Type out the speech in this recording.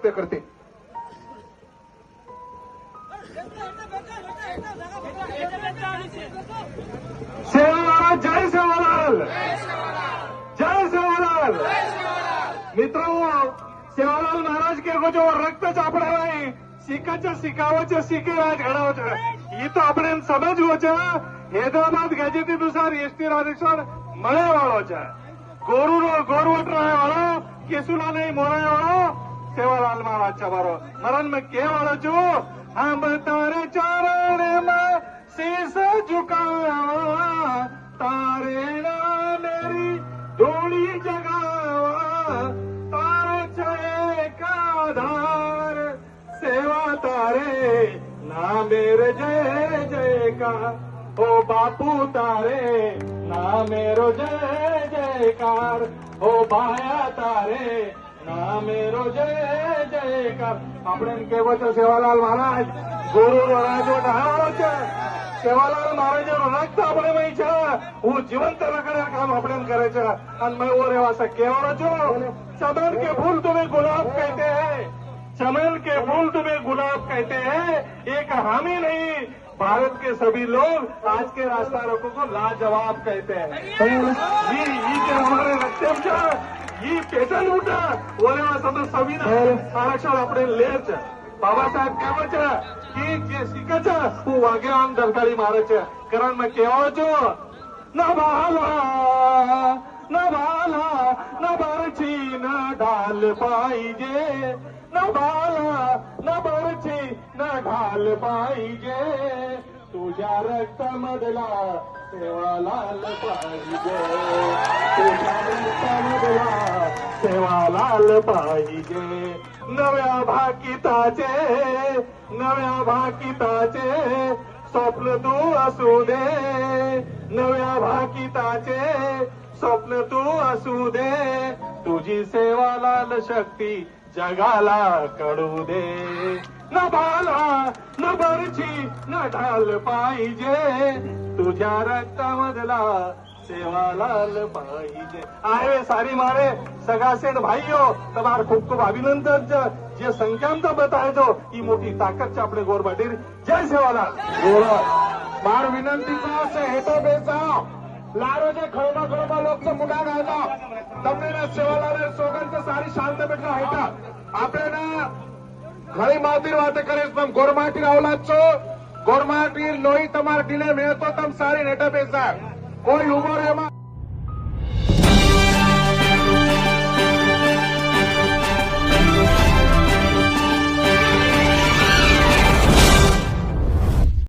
करते सेवालाल जय सेवालाल जय सेवालाल मित्रांनो सेवालाल महाराज के को जो रक्त चापड़ा नाही सिकाच्या सिकावाच्या सिके राज घडावच्या इथं આપણે સમજવું છે હૈદરાબાદ ગેજેટીનુસાર એસટી રાજસ્થાન મળે વાળો છે ગોરુનો ગોરવટ રહે વાળો કેસુલા નહીં મોરાય વાળો ಸೇವಾಲಾಲ್ ಮಹಾರಾಜ್ ಅವರು ಮರನ್ में केवल जो हम तारे चरण में शीस झुकावा तारे ना मेरी डोली जगावा। तारे का आधार। सेवा तारे ना मेरे जय जय का। ओ बापू तारे ना मेरो जय जयकार। ओ भाया तारे તારે ના મેરો જય જયકાર આપણે એમ કહેવો છે સેવાલાલ મહારાજ ગુરુ રાજો ઢાળો છે સેવાલાલ મહારાજનું રક્ત આપણે વહી છે હું જીવંત રખડ્યા કામ આપણે એમ કરે છે અને મેં ઓ રહેવા સે કહેવાનો છું ચમન के फूल तुम्हें गुलाब कहते हैं चमेल के फूल तुम्हें गुलाब कहते हैं एक हम ही नहीं भारत के सभी लोग आज के रास्ता रोको को लाजवाब कहते हैं ये ये के हमारे रक्तम ही पेटल उठा बोले असं संविधान आरक्षण आपण लेच. बाबासाहेब केवच्या की शिकच्या तू वागेवान दरकाळी मारायच्या कारण मग केवळचो ना भाला ना भाला ना बारची ना ढाल पाहिजे. ना भाला ना बारची ना ढाल पाहिजे. तुझ्या रक्त मधला सेवालाल पाहिजे. तुझ्या रक्त मधला सेवालाल पाहिजे. नव्या भाकिताचे नव्या भाकिताचे स्वप्न तू असू दे. नव्या भाकिताचे स्वप्न तू असू दे. तुझी सेवा लाल शक्ती जगाला कळू दे न बाला न बरची न ढाल पाहिजे तुझ्या रक्तामधला सेवालाल पाहिजे आहे सारी मारे सगळा भाईयो તમારે ખૂબ ખૂબ અભિનંદન છે જે સંખ્યામાં બતાવજો એ મોટી તાકાત છે આપણે ગોરબાટી જય સેવાલાલ માર વિનંતી તો છે હેઠો બેસાવ लारोजे खळबा खळबा लोकचं मुठा घालता तमनेनं सेवाला सोगंच सारी शांत बेट राहता आपल्याला घळी मावतीर वाते करेस पण गोरमाटीर अवलादचो गोरमाटीर लोही तमार डिले मिळतो तम सारी नेटा बेसा कोई उमर